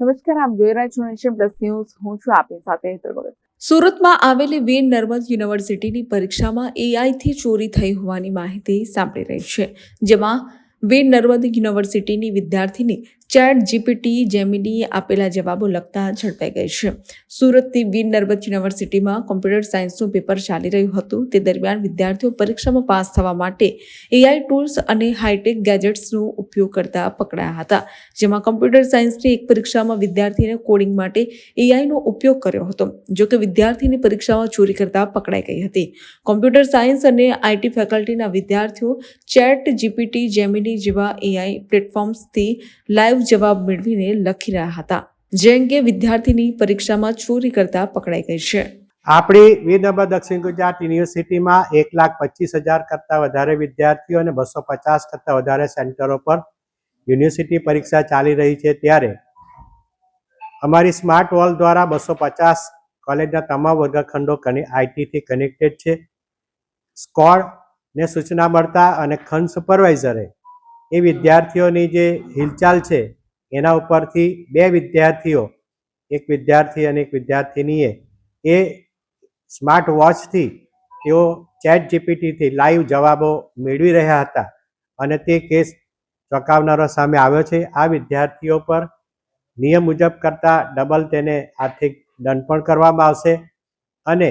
નમસ્કાર, આપ જોઈ રહ્યા છો નેશન પ્લસ ન્યૂઝ. હું છું આપની સાથે હેતર સુરતમાં આવેલી વીર નર્મદ યુનિવર્સિટીની પરીક્ષામાં એઆઈથી ચોરી થઈ હોવાની માહિતી સાંપડી રહી છે, જેમાં વીર નર્મદ યુનિવર્સિટીની વિદ્યાર્થીની ચેટ જીપીટી, જેમિની આપેલા જવાબો લખતા ઝડપાઈ ગઈ છે. સુરતની વીર નર્મદ યુનિવર્સિટીમાં કોમ્પ્યુટર સાયન્સનું પેપર ચાલી રહ્યું હતું. તે દરમિયાન વિદ્યાર્થીઓ પરીક્ષામાં પાસ થવા માટે એઆઈ ટૂલ્સ અને હાઈટેક ગેજેટ્સનો ઉપયોગ કરતા પકડાયા હતા, જેમાં કોમ્પ્યુટર સાયન્સની એક પરીક્ષામાં વિદ્યાર્થીને કોડિંગ માટે એઆઈનો ઉપયોગ કર્યો હતો, જો કે વિદ્યાર્થીની પરીક્ષામાં ચોરી કરતા પકડાઈ ગઈ હતી. કોમ્પ્યુટર સાયન્સ અને આઈટી ફેકલ્ટીના વિદ્યાર્થીઓ ચેટ જીપીટી, જેમિની જેવા એઆઈ પ્લેટફોર્મ્સથી લાઈવ જવાબ મેળવીને લખી રહ્યા હતા, જે અંગે વિદ્યાર્થીની પરીક્ષામાં ચોરી કરતા પકડાઈ ગઈ છે. આપણી વીરનર્મદ દક્ષિણ ગુજરાત યુનિવર્સિટીમાં એક લાખ પચીસ હજાર કરતાં વધારે વિદ્યાર્થીઓ અને બસો પચાસ કરતાં વધારે સેન્ટરો પર યુનિવર્સિટી પરીક્ષા ચાલી રહી છે ત્યારે અમારી સ્માર્ટ વોલ દ્વારા બસો પચાસ કોલેજના તમામ વર્ગખંડો આઈટીથી કનેક્ટેડ છે. સ્કોડ ને સૂચના મળતા અને ખંડ સુપરવાઇઝરે એ વિદ્યાર્થીઓની જે હિલચાલ છે, એના ઉપરથી બે વિદ્યાર્થીઓ, એક વિદ્યાર્થી અને એક વિદ્યાર્થીનીએ, એ સ્માર્ટ વોચથી તેઓ ચેટ જીપીટીથી લાઈવ જવાબો મેળવી રહ્યા હતા અને તે કેસ ચોંકાવનારો સામે આવ્યો છે. આ વિદ્યાર્થીઓ પર નિયમ મુજબ કરતાં ડબલ તેને આર્થિક દંડ પણ કરવામાં આવશે અને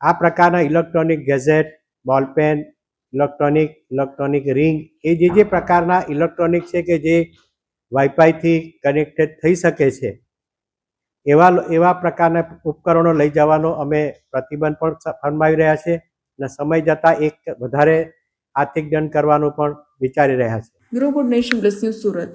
આ પ્રકારના electronic gadget, ball pen electronic electronic ring, એ જે જે પ્રકારના ઇલેક્ટ્રોનિક છે કે જે વાઈફાઈથી કનેક્ટેડ થઈ શકે છે, એવા એવા પ્રકારના ઉપકરણો લઈ જવાનો અમે પ્રતિબંધ પણ ફરમાવી રહ્યા છે અને સમય જતાં એક વધારે આર્થિક દંડ કરવાનું પણ વિચારી રહ્યા છે. Bureau nation plus Surat